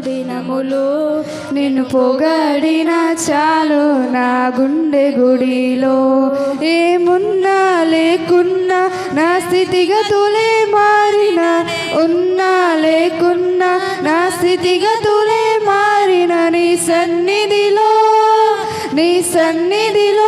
దినములు నిన్ను పొగడిన చాలు నా గుండె గుడిలో. ఏమున్నా లేకున్నా నా స్థితిగతులే మారిన ఉన్నా లేకున్నా నా స్థితిగతులే మారిన నీ సన్నిధిలో నీ సన్నిధిలో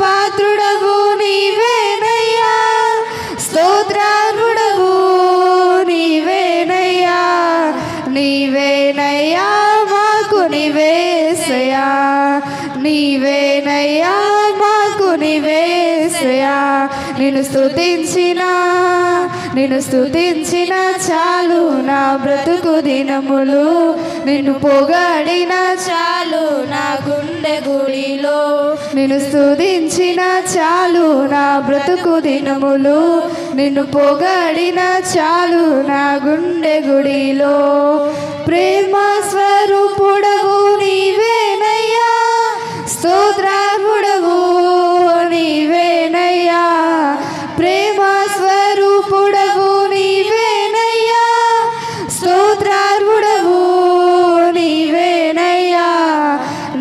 పాత్రుడవు నీవేనయ్యా. స్తోత్రార్హుడవు నీవేనయ్యా. నీవేనయ్యా మాకు నివేశయా నీవేనయ్యా నివేశయా. నిన్ను స్తుతించిన నిన్ను స్తుతించిన చాలు నా బ్రతుకు దినములు. నిన్ను పొగడిన చాలు నా గుండె గుడిలో. నిన్ను స్థుతించిన చాలు నా బ్రతుకు దినములు. నిన్ను పొగడిన చాలు నా గుండె గుడిలో. ప్రేమ స్వ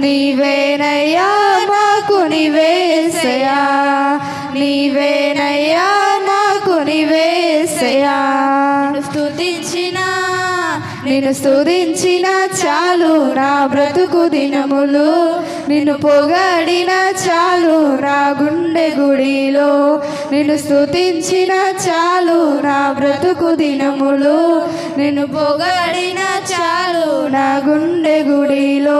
నీవేనయ్యా మాకు నివేసయా నీవేనయ్యా మాకు నివేసయా నిన్ను స్తుతించిన నేను స్తుతించిన చాలు నా బ్రతుకు దినములు. నిన్ను పొగడిన చాలు నా గుండె గుడిలో. నిన్ను స్తుతించిన చాలు నా బ్రతుకు దినములు. నిన్ను పొగడిన చాలు నా గుండె గుడిలో.